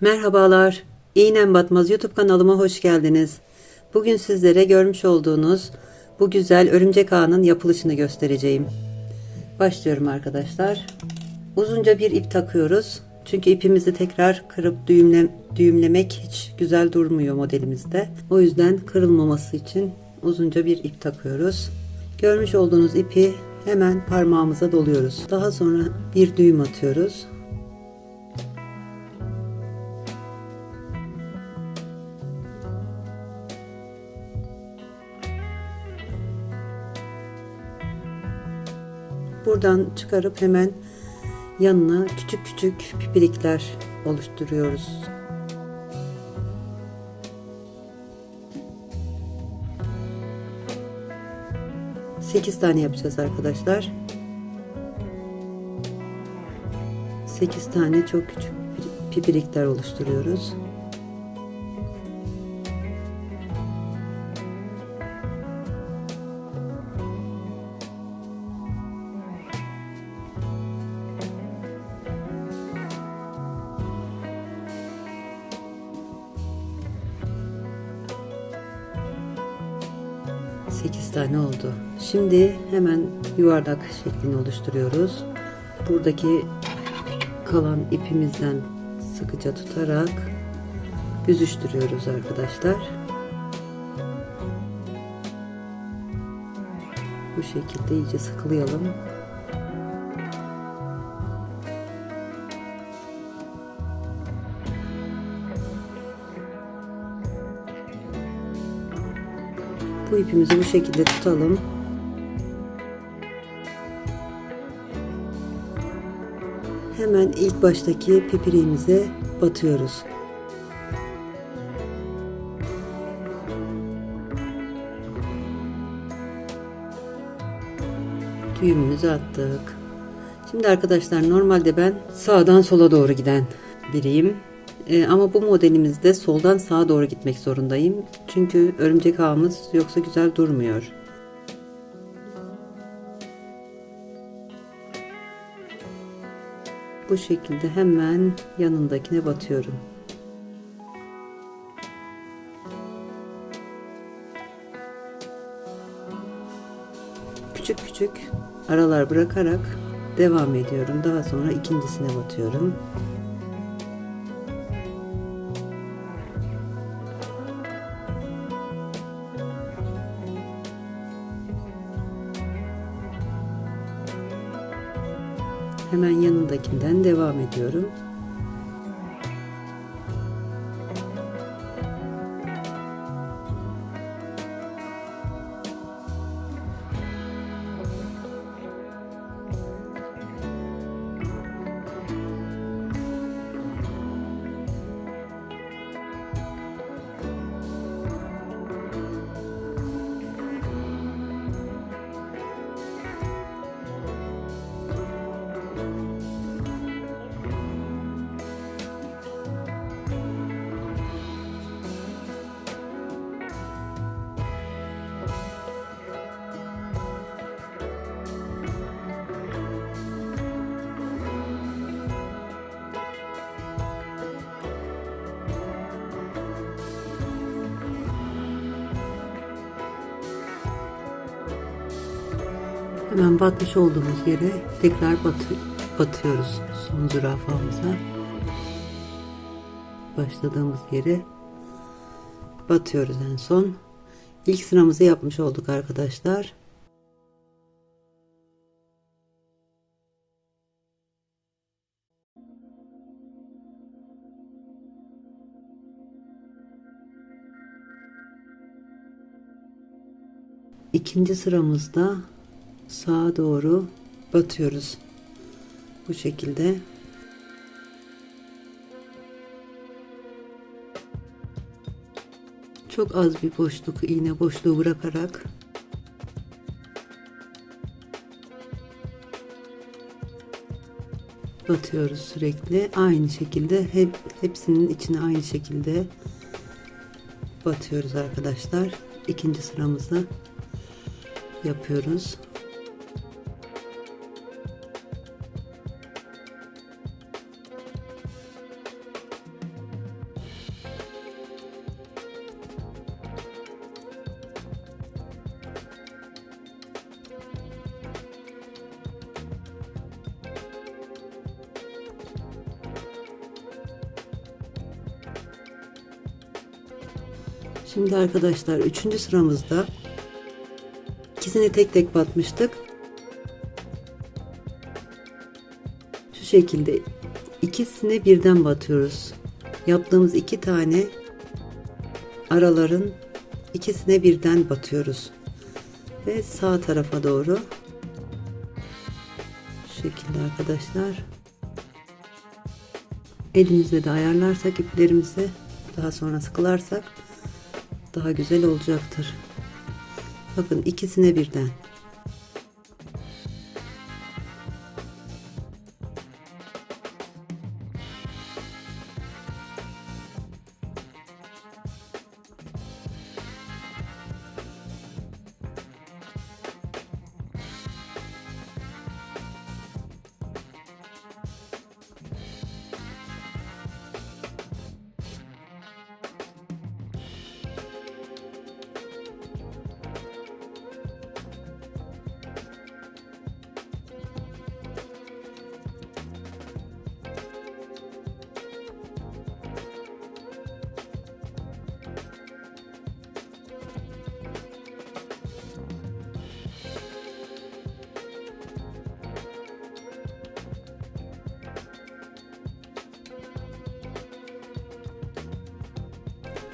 Merhabalar. İğnem Batmaz YouTube kanalıma hoş geldiniz. Bugün sizlere görmüş olduğunuz bu güzel örümcek ağının yapılışını göstereceğim. Başlıyorum arkadaşlar. Uzunca bir ip takıyoruz. Çünkü ipimizi tekrar kırıp düğümle, düğümlemek hiç güzel durmuyor modelimizde. O yüzden kırılmaması için uzunca bir ip takıyoruz. Görmüş olduğunuz ipi hemen parmağımıza doluyoruz. Daha sonra bir düğüm atıyoruz. Buradan çıkarıp hemen yanına küçük küçük pipirikler oluşturuyoruz. Sekiz tane yapacağız arkadaşlar. Sekiz tane çok küçük pipirikler oluşturuyoruz. Sekiz tane oldu. Şimdi hemen yuvarlak şeklini oluşturuyoruz. Buradaki kalan ipimizden sıkıca tutarak büzüştürüyoruz arkadaşlar. Bu şekilde iyice sıkılayalım. İpimizi bu şekilde tutalım. Hemen ilk baştaki pipiriğimize batıyoruz. Düğümümüzü attık. Şimdi arkadaşlar normalde ben sağdan sola doğru giden biriyim. Ee, ama bu modelimizde soldan sağa doğru gitmek zorundayım. Çünkü örümcek ağımız yoksa güzel durmuyor. Bu şekilde hemen yanındakine batıyorum. Küçük küçük aralar bırakarak devam ediyorum. Daha sonra ikincisine batıyorum. Hemen yanındakinden devam ediyorum. Hemen batmış olduğumuz yere tekrar batı, batıyoruz son zürafamıza. Başladığımız yere batıyoruz en son. İlk sıramızı yapmış olduk arkadaşlar. İkinci sıramızda sağa doğru batıyoruz. Bu şekilde. Çok az bir boşluk, iğne boşluğu bırakarak batıyoruz sürekli. Aynı şekilde hep hepsinin içine aynı şekilde batıyoruz arkadaşlar. İkinci sıramızda yapıyoruz. Şimdi arkadaşlar üçüncü sıramızda ikisini tek tek batmıştık. Şu şekilde ikisini birden batıyoruz. Yaptığımız iki tane araların ikisine birden batıyoruz. Ve sağ tarafa doğru şu şekilde arkadaşlar elimizle de ayarlarsak iplerimizi daha sonra sıkılarsak daha güzel olacaktır. Bakın ikisine birden.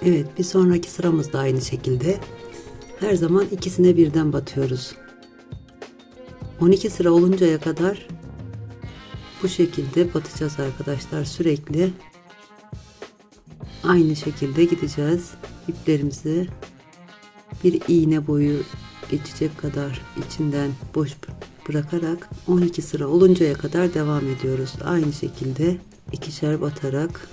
Evet bir sonraki sıramız da aynı şekilde. Her zaman ikisine birden batıyoruz. 12 sıra oluncaya kadar bu şekilde batacağız arkadaşlar sürekli. Aynı şekilde gideceğiz. İplerimizi bir iğne boyu geçecek kadar içinden boş bırakarak 12 sıra oluncaya kadar devam ediyoruz. Aynı şekilde ikişer batarak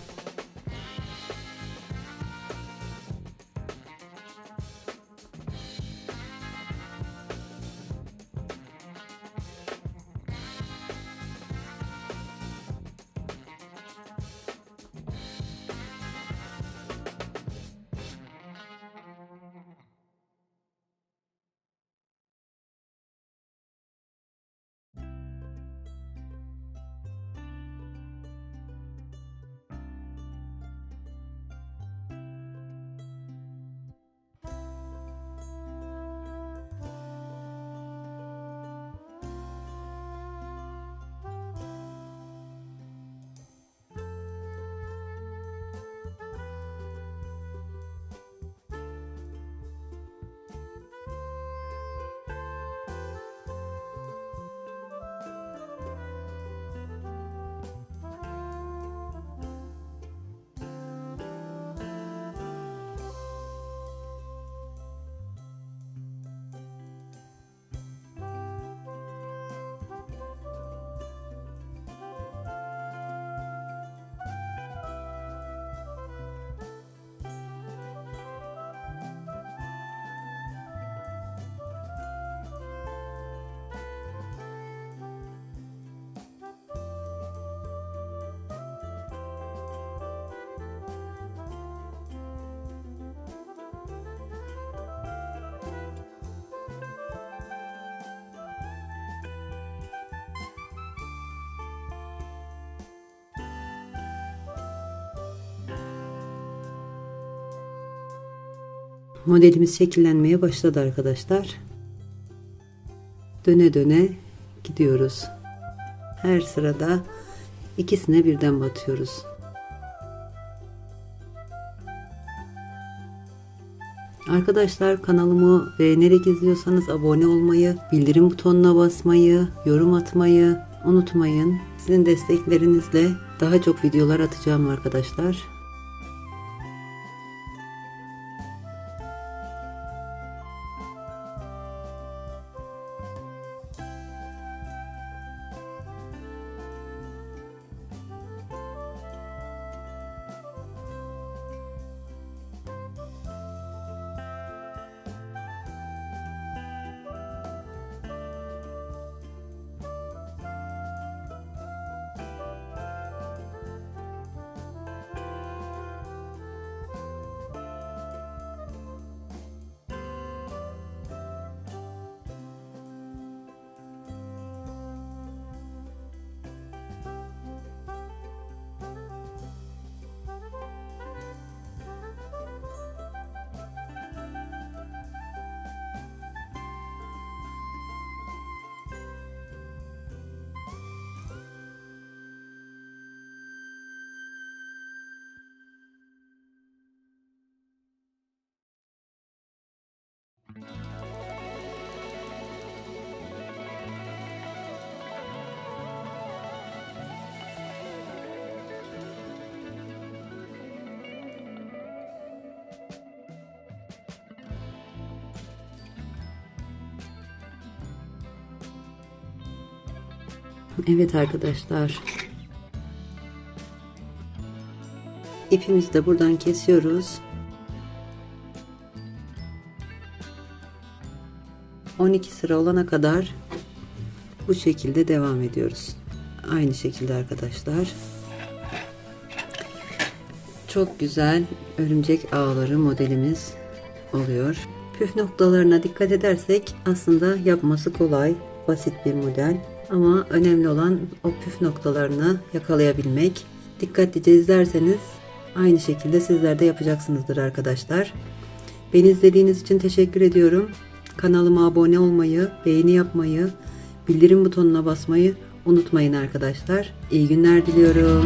Modelimiz şekillenmeye başladı arkadaşlar. Döne döne gidiyoruz. Her sırada ikisine birden batıyoruz. Arkadaşlar kanalımı beğenerek izliyorsanız abone olmayı, bildirim butonuna basmayı, yorum atmayı unutmayın. Sizin desteklerinizle daha çok videolar atacağım arkadaşlar. Evet arkadaşlar. İpimizi de buradan kesiyoruz. 12 sıra olana kadar bu şekilde devam ediyoruz. Aynı şekilde arkadaşlar. Çok güzel örümcek ağları modelimiz oluyor. Püf noktalarına dikkat edersek aslında yapması kolay, basit bir model. Ama önemli olan o püf noktalarını yakalayabilmek. Dikkatlice izlerseniz aynı şekilde sizler de yapacaksınızdır arkadaşlar. Beni izlediğiniz için teşekkür ediyorum. Kanalıma abone olmayı, beğeni yapmayı, bildirim butonuna basmayı unutmayın arkadaşlar. İyi günler diliyorum.